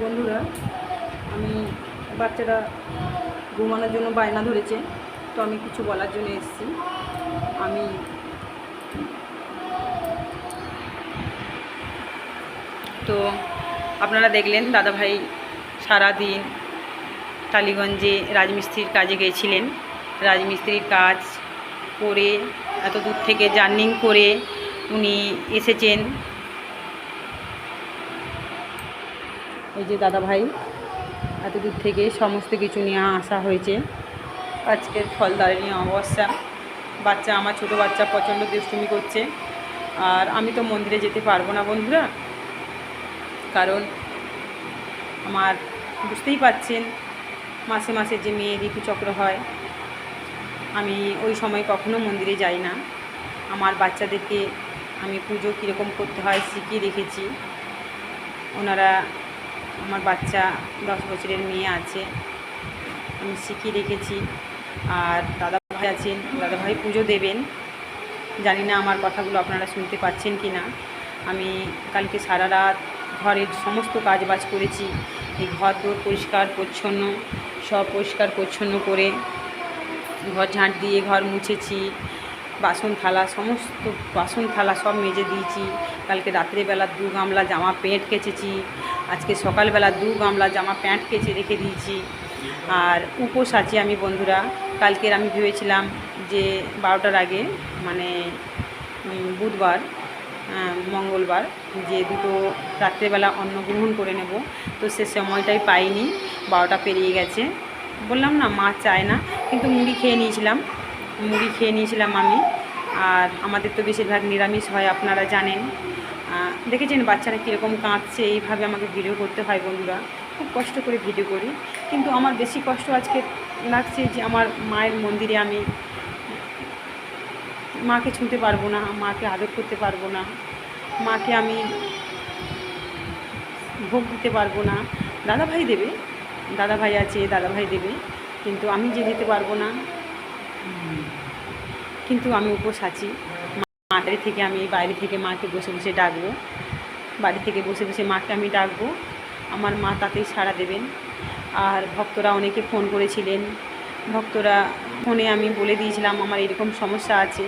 বন্ধুরা, আমি বাচ্চারা ঘুমানোর জন্য বায়না ধরেছে, তো আমি কিছু বলার জন্য এসেছি। আমি তো আপনারা দেখলেন, দাদাভাই সারাদিন টালিগঞ্জে রাজমিস্ত্রির কাজে গিয়েছিলেন রাজমিস্ত্রির কাজ করে, এত দূর থেকে জার্নিং করে উনি এসেছেন। এই যে দাদাভাই এত দূর থেকে সমস্ত কিছু নিয়ে আসা হয়েছে। আজকের ফলদারিণী অমাবস্যা। বাচ্চা, আমার ছোট বাচ্চা প্রচণ্ড দুষ্টুমি করছে। আর আমি তো মন্দিরে যেতে পারব না বন্ধুরা। কারণ আমার বুঝতেই পাচ্ছেন মাসে মাসে যে মেয়ে ঋতুচক্র হয়, আমি ওই সময় কখনো মন্দিরে যাই না। আমার বাচ্চাদেরকে আমি পুজো কীরকম করতে হয় শিখিয়ে রেখেছি ওনারা আমার বাচ্চা দশ বছরের মেয়ে আছে, আমি শিখিয়ে রেখেছি আর দাদা ভাই আছেন দাদা ভাই পুজো দেবেন। জানি না আমার কথাগুলো আপনারা শুনতে পাচ্ছেন কি না। আমি কালকে সারা রাত ঘরের সমস্ত কাজ বাজ করেছি। এই ঘর দোর পরিষ্কার পরিচ্ছন্ন, সব পরিষ্কার পরিচ্ছন্ন করে ঘর ঝাঁট দিয়ে ঘর মুছেছি। বাসন থালা, সমস্ত বাসন থালা সব মেজে দিয়েছি। কালকে রাত্রেবেলা দু গামলা জামা প্যান্ট কেচেছি। আজকে সকালবেলা দু গামলা জামা প্যান্ট কেচে রেখে দিয়েছি। আর উপোস আছি আমি বন্ধুরা। কালকের আমি ভেবেছিলাম যে বারোটার আগে মানে বুধবার মঙ্গলবার, যে দুটো রাত্রেবেলা অন্ন গ্রহণ করে নেব। তো সে সময়টাই পাইনি। বারোটা পেরিয়ে গেছে। বললাম না, মা চায় না, কিন্তু মুড়ি খেয়ে নিয়েছিলাম। মুড়ি খেয়ে নিয়েছিলাম আমি। আর আমাদের তো বেশিরভাগ নিরামিষ হয়, আপনারা জানেন। দেখেছেন বাচ্চারা কীরকম কাঁদছে, এইভাবে আমাকে ভিডিও করতে হয় বন্ধুরা। খুব কষ্ট করে ভিডিও করি। কিন্তু আমার বেশি কষ্ট আজকে লাগছে যে আমার মায়ের মন্দিরে আমি মাকে ছুঁতে পারব না, মাকে আদর করতে পারব না, মাকে আমি ভোগ দিতে পারব না। দাদাভাই দেবে, দাদাভাই আছে, দাদাভাই দেবে। কিন্তু আমি যে দিতে পারব না কিন্তু আমি উপোস আছি। মা বাড়ি থেকে আমি বাইরে থেকে মাকে বসে বসে ডাকবো। বাড়ি থেকে বসে বসে মাকে আমি ডাকবো। আমার মা তাতেই সাড়া দেবেন। আর ভক্তরা অনেকে ফোন করেছিলেন। ভক্তরা ফোনে আমি বলে দিয়েছিলাম, আমার এরকম সমস্যা আছে।